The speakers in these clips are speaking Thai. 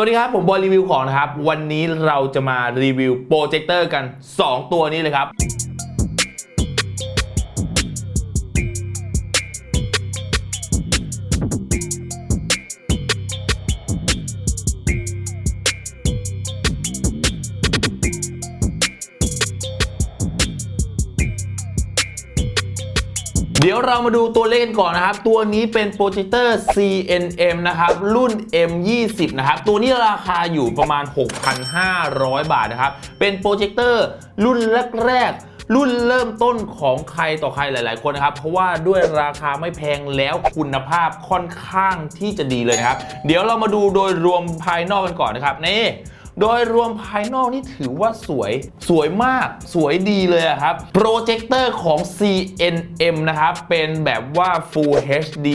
สวัสดีครับ ผมบอยรีวิวของนะครับ วันนี้เราจะมารีวิวโปรเจคเตอร์กัน 2 ตัวนี้เลยครับ เดี๋ยวเรามาดูตัวเลขกันก่อนนะครับ ตัวนี้เป็นโปรเจคเตอร์ CNM นะครับ รุ่น M20 นะครับ ตัวนี้ราคาอยู่ประมาณ 6,500 บาทนะครับ เป็นโปรเจคเตอร์รุ่นแรกๆรุ่นเริ่มต้นของใครต่อใครหลาย ๆ คนนะครับ เพราะว่าด้วยราคาไม่แพงแล้วคุณภาพค่อนข้างที่จะดีเลยนะครับ เดี๋ยวเรามาดูโดยรวมภายนอกกันก่อนนะครับนี่ โดยรวมภายนอกนี่ถือว่าสวยสวยมากสวยดีเลยครับโปรเจคเตอร์ของ CNM นะครับ เป็นแบบว่า Full HD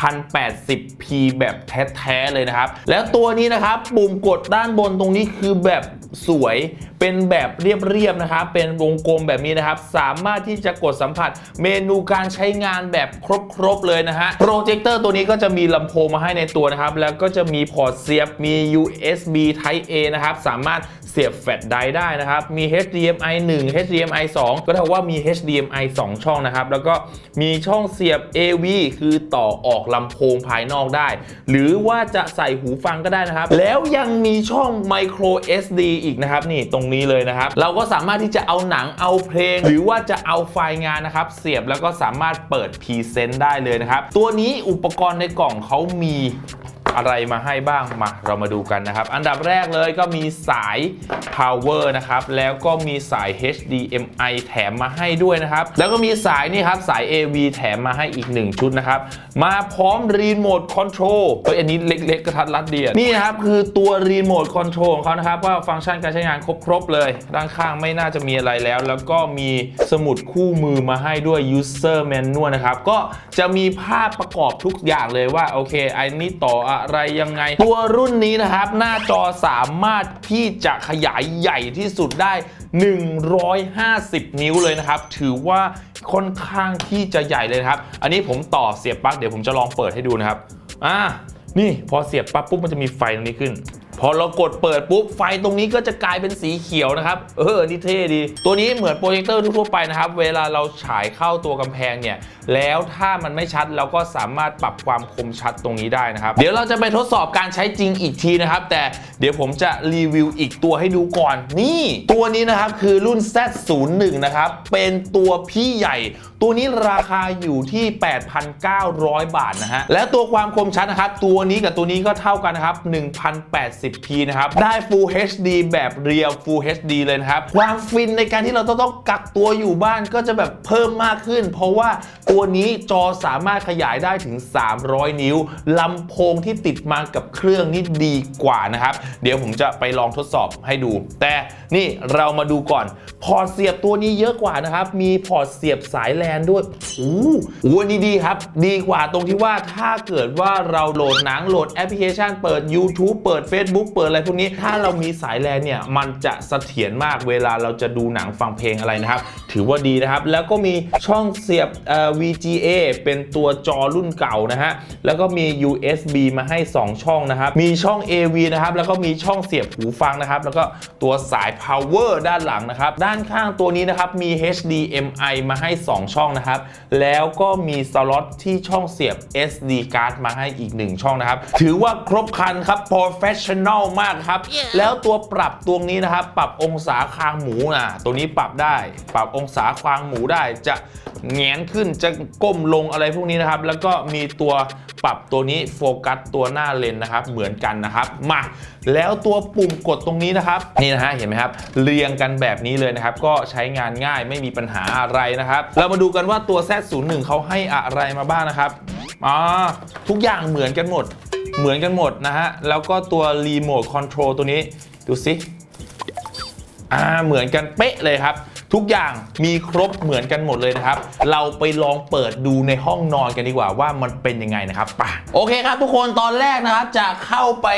1080p แบบแท้ ๆ เลยนะครับ แล้วตัวนี้นะครับ ปุ่มกดด้านบนตรงนี้คือแบบสวยเป็นแบบเรียบๆนะครับเป็นวงกลมแบบนี้นะครับสามารถที่จะกดสัมผัสเมนูการใช้งานแบบครบๆเลยนะฮะโปรเจคเตอร์ตัวนี้ก็จะมีลำโพงมาให้ในตัวนะครับ แล้วก็จะมีพอร์ตเสียบมี USB Type A นะครับสามารถเสียบแฟลชไดร์ได้นะครับ มี HDMI 1 HDMI 2 ก็เท่ากับว่ามี HDMI 2 ช่องนะครับ แล้วก็มีช่องเสียบ AV คือต่อออกลำโพงภายนอกได้ หรือว่าจะใส่หูฟังก็ได้นะครับ แล้วยังมีช่อง Micro SD อีกนะครับ นี่ตรงนี้เลยนะครับ เราก็สามารถที่จะเอาหนังเอาเพลง หรือว่าจะเอาไฟล์งานนะครับ เสียบแล้วก็สามารถเปิดพรีเซนต์ได้เลยนะครับ ตัวนี้อุปกรณ์ในกล่องเขามี อะไรมาให้บ้างมาเรามาดูกันนะครับ อันดับแรกเลยก็มีสาย power นะครับ แล้วก็มีสาย HDMI แถมมาให้ด้วยนะครับ แล้วก็มีสายนี่ครับ สาย AV แถมมาให้อีก 1 ชุดนะครับ มาพร้อม Remote Control เฮ้ยอันนี้เล็กๆกระทัดรัดเดีอะนี่นะครับ คือตัว Remote Control ของเขานะครับ ว่าฟังก์ชันการใช้งานครบๆเลย ด้านข้างไม่น่าจะมีอะไรแล้ว แล้วก็มีสมุดคู่มือมาให้ด้วย User Manual นะครับ ก็จะมีภาพประกอบทุกอย่างเลยว่าโอเคไอ้นี่ต่ออะไรยังไง ตัวรุ่นนี้นะครับ หน้าจอสามารถที่จะขยายใหญ่ที่สุดได้ 150 นิ้วเลยนะครับ ถือว่าค่อนข้างที่จะใหญ่เลยครับ อันนี้ผมต่อเสียบปลั๊กเดี๋ยวผมจะลองเปิดให้ดูนะครับ อ่า นี่พอเสียบปั๊บปุ๊บมันจะมีไฟตรงนี้ขึ้น พอเรากดเปิดปุ๊บไฟตรงนี้ก็จะกลายเป็นสีเขียวนะครับเออนี่เท่ดี ตัวนี้เหมือนโปรเจคเตอร์ทั่วไปนะครับ เวลาเราฉายเข้าตัวกำแพงเนี่ยแล้วถ้ามันไม่ชัดเราก็สามารถปรับความคมชัดตรงนี้ได้นะครับ เดี๋ยวเราจะไปทดสอบการใช้จริงอีกทีนะครับ แต่เดี๋ยวผมจะรีวิวอีกตัวให้ดูก่อน นี่ตัวนี้นะครับคือรุ่น Z01 นะครับเป็นตัวพี่ใหญ่ ตัวนี้ราคาอยู่ที่ 8,900 บาทนะฮะและตัวความคมชัดนะครับตัวนี้กับตัวนี้ก็เท่ากันนะครับ1,800 1080p นะครับ ได้ Full HD แบบเรียล Full HD เลยนะครับ ความฟินในการที่เราต้องต้องกักตัวอยู่บ้านก็จะแบบเพิ่มมากขึ้น เพราะว่าตัวนี้จอสามารถขยายได้ถึง 300 นิ้วลำโพงที่ติดมากับเครื่องนี่ดีกว่านะครับ เดี๋ยวผมจะไปลองทดสอบให้ดู แต่นี่เรามาดูก่อน พอร์ตเสียบตัวนี้เยอะกว่านะครับ มีพอร์ตเสียบสายแลนด้วยโอ้โหอันนี้ดีครับ ดีกว่าตรงที่ว่าถ้าเกิดว่าเราโหลดหนังโหลดแอปพลิเคชัน เปิด YouTube เปิด Facebook เปิดอะไรพวกนี้ ถ้าเรามีสายแลนเนี่ยมันจะเสถียรมากเวลาเราจะดูหนังฟังเพลงอะไรนะครับ ถือว่าดีนะครับ แล้วก็มีช่องเสียบ VGA เป็นตัวจอรุ่นเก่านะฮะแล้วก็มี USB มาให้ 2 ช่องนะครับ มีช่อง AV นะครับแล้วก็มีช่องเสียบหูฟังนะครับ แล้วก็ตัวสาย power ด้านหลังนะครับ ด้านข้างตัวนี้นะครับมี HDMI มาให้ 2 ช่องนะครับ แล้วก็มีสล็อตที่ช่องเสียบ SD card มาให้อีก 1 ช่องนะครับ ถือว่าครบครันครับ professional มากครับแล้วตัวปรับตรงนี้นะครับ ปรับองศาคางหมูนะตัวนี้ปรับได้ ปรับองศาคางหมูได้ จะแงนขึ้นจะก้มลงอะไรพวกนี้นะครับ แล้วก็มีตัวปรับตัวนี้โฟกัสตัวหน้าเลนนะครับ เหมือนกันนะครับมาแล้วตัวปุ่มกดตรงนี้นะครับนี่นะฮะเห็นไหมครับ เรียงกันแบบนี้เลยนะครับ ก็ใช้งานง่ายไม่มีปัญหาอะไรนะครับ เรามาดูกันว่าตัว Z01 เขาให้อะไรมาบ้างนะครับอ่าทุกอย่างเหมือนกันหมด เหมือนกันหมดนะฮะ แล้วก็ตัวรีโมทคอนโทรลตัวนี้ ดูสิอ่าเหมือนกันเป๊ะเลยครับ ทุกอย่างมีครบเหมือนกันหมดเลยนะครับ เราไปลองเปิดดูในห้องนอนกันดีกว่าว่ามันเป็นยังไงนะครับป่ะโอเคครับ ทุกคนตอนแรกนะครับจะเข้าไป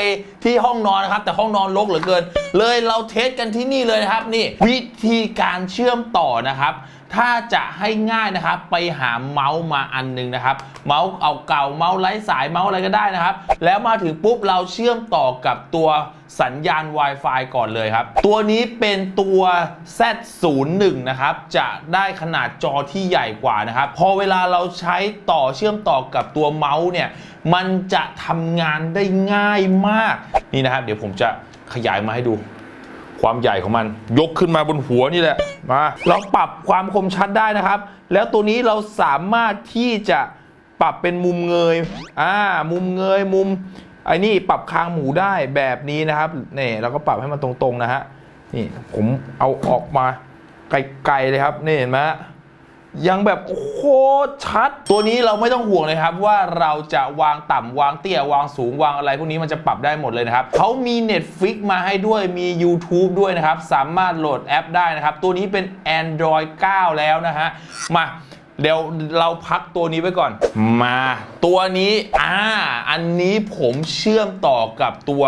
ที่ห้องนอนนะครับ แต่ห้องนอนรกเหลือเกิน เลยเราเทสกันที่นี่เลยนะครับนี่ วิธีการเชื่อมต่อนะครับ ถ้าจะให้ง่ายนะครับไปหาเมาส์มาอันหนึงนะครับ เมาส์เอาเก่าเมาส์ไร้สายเมาส์อะไรก็ได้นะครับ แล้วมาถึงปุ๊บเราเชื่อมต่อกับตัวสัญญาณ Wi-Fi ก่อนเลยครับ ตัวนี้เป็นตัว Z01 นะครับ จะได้ขนาดจอที่ใหญ่กว่านะครับ พอเวลาเราใช้ต่อเชื่อมต่อกับตัวเมาส์เนี่ย มันจะทำงานได้ง่ายมาก นี่นะครับ เดี๋ยวผมจะขยายมาให้ดู ความใหญ่ของมัน ยกขึ้นมาบนหัวนี่แหละมาเราปรับความคมชัดได้นะครับ แล้วตัวนี้เราสามารถที่จะปรับเป็นมุมเงยอ่ามุมเงยมุมไอ้นี่ปรับคางหมูได้แบบนี้นะครับนี่เราก็ปรับให้มันตรงๆนะฮะนี่ผมเอาออกมาไกลๆเลยครับนี่เห็นไหม ยังแบบโคตรชัด ตัวนี้เราไม่ต้องห่วงเลยครับ ว่าเราจะวางต่ำวางเตี้ยวางสูงวางอะไรพวกนี้มันจะปรับได้หมดเลยนะครับเขามี Netflix มาให้ด้วยมี YouTube ด้วยนะครับ สามารถโหลดแอปได้นะครับ ตัวนี้เป็น Android 9 แล้วนะฮะ มาเดี๋ยวเราพักตัวนี้ไว้ก่อน มา ตัวนี้อ่าอันนี้ผมเชื่อมต่อกับตัว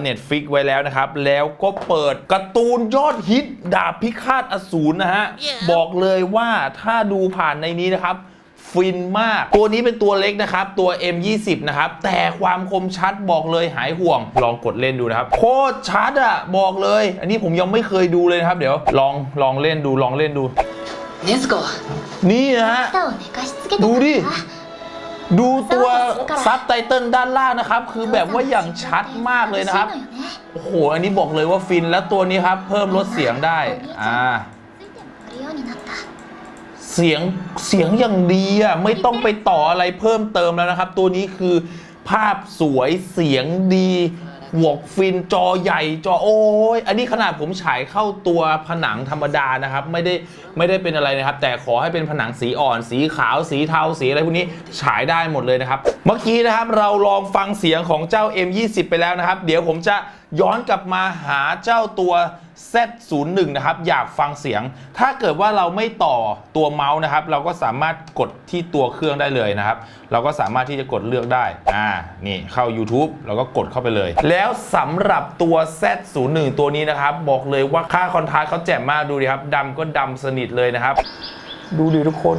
เน็ตฟิกไว้แล้วนะครับ แล้วก็เปิดการ์ตูนยอดฮิตดาบพิฆาตอสูรนะฮะ yeah. บอกเลยว่าถ้าดูผ่านในนี้นะครับ ฟินมาก ตัวนี้เป็นตัวเล็กนะครับ ตัว M20 นะครับ แต่ความคมชัดบอกเลยหายห่วง ลองกดเล่นดูนะครับ โคตรชัดอะ่ะ บอกเลย อันนี้ผมยังไม่เคยดูเลยครับ เดี๋ยวลองลองเล่นดูลองเล่นดูนี่นะฮะดูดิ ดูตัวซับไตเติลด้านล่างนะครับ คือแบบว่าอย่างชัดมากเลยนะครับ โอ้โห อันนี้บอกเลยว่าฟินและตัวนี้ครับ เพิ่มลดเสียงได้ อ่า เสียงเสียงอย่างดีอะ ไม่ต้องไปต่ออะไรเพิ่มเติมแล้วนะครับ ตัวนี้คือภาพสวยเสียงดี หวกฟินจอใหญ่จอโอ้ยอันนี้ขนาดผมฉายเข้าตัวผนังธรรมดานะครับ ไม่ได้ไม่ได้เป็นอะไรนะครับ แต่ขอให้เป็นผนังสีอ่อน สีขาวสีเทาสีอะไรพวกนี้ฉายได้หมดเลยนะครับ เมื่อกี้นะครับเราลองฟังเสียงของเจ้า M20 ไปแล้วนะครับ เดี๋ยวผมจะย้อนกลับมาหาเจ้าตัว Z01 นะครับ อยากฟังเสียง ถ้าเกิดว่าเราไม่ต่อตัวเมาส์นะครับ เราก็สามารถกดที่ตัวเครื่องได้เลยนะครับ เราก็สามารถที่จะกดเลือกได้ อ่า นี่เข้า YouTube เราก็กดเข้าไปเลย แล้วสำหรับตัว Z01 ตัวนี้นะครับ บอกเลยว่าค่าคอนทราสต์เขาแจ่มมากดูดิครับดำก็ดำสนิทเลยนะครับ ดูดิทุกคน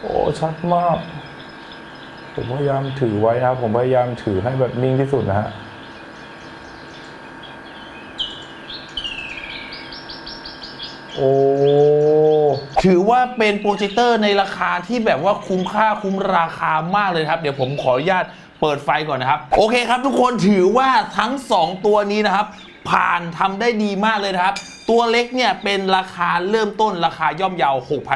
โอ้ชัดมาก ผมพยายามถือไว้นะครับ ผมพยายามถือให้แบบนิ่งที่สุดนะฮะโอ้ถือว่าเป็นโปรเจคเตอร์ในราคาที่แบบว่าคุ้มค่าคุ้มราคามากเลยครับ เดี๋ยวผมขออนุญาตเปิดไฟก่อนนะครับ โอเคครับทุกคนถือว่าทั้ง 2 ตัวนี้นะครับ ผ่านทำได้ดีมากเลยนะครับ ตัวเล็กเนี่ยเป็นราคาเริ่มต้นราคาย่อมเยา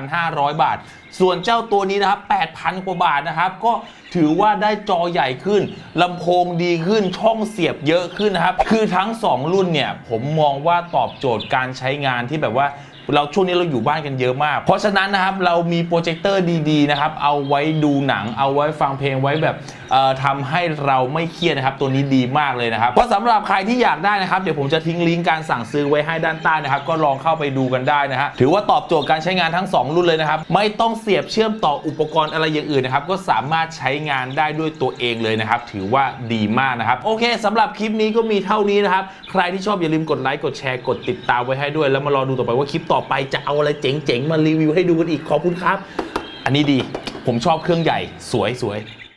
6,500 บาท ส่วนเจ้าตัวนี้นะครับ 8,000 กว่าบาทนะครับ ก็ถือว่าได้จอใหญ่ขึ้นลำโพงดีขึ้นช่องเสียบเยอะขึ้นนะครับ คือทั้ง 2 รุ่นเนี่ยผมมองว่าตอบโจทย์การใช้งานที่แบบว่า เราช่วงนี้เราอยู่บ้านกันเยอะมาก เพราะฉะนั้นนะครับเรามีโปรเจคเตอร์ดีๆนะครับเอาไว้ดูหนัง เอาไว้ฟังเพลงไว้แบบทำให้เราไม่เครียดนะครับ ตัวนี้ดีมากเลยนะครับก็สำหรับใครที่อยากได้นะครับ เดี๋ยวผมจะทิ้งลิงก์การสั่งซื้อไว้ให้ด้านใต้นะครับ ก็ลองเข้าไปดูกันได้นะฮะถือว่าตอบโจทย์การใช้งานทั้ง 2 รุ่นเลยนะครับ ไม่ต้องเสียบเชื่อมต่ออุปกรณ์อะไรอย่างอื่นนะครับก็สามารถใช้งานได้ด้วยตัวเองเลยนะครับ ถือว่าดีมากนะครับ โอเคสำหรับคลิปนี้ก็มีเท่านี้นะครับใครที่ชอบอย่าลืมกดไลค์กดแชร์กดติดตามไว้ให้ด้วยแล้วมารอดูต่อไปว่าคลิปต่อ่อไปจะเอาอะไรเจ๋งๆ มารีวิวให้ดูกันอีกขอบคุณครับ อันนี้ดี ผมชอบเครื่องใหญ่สวยสวย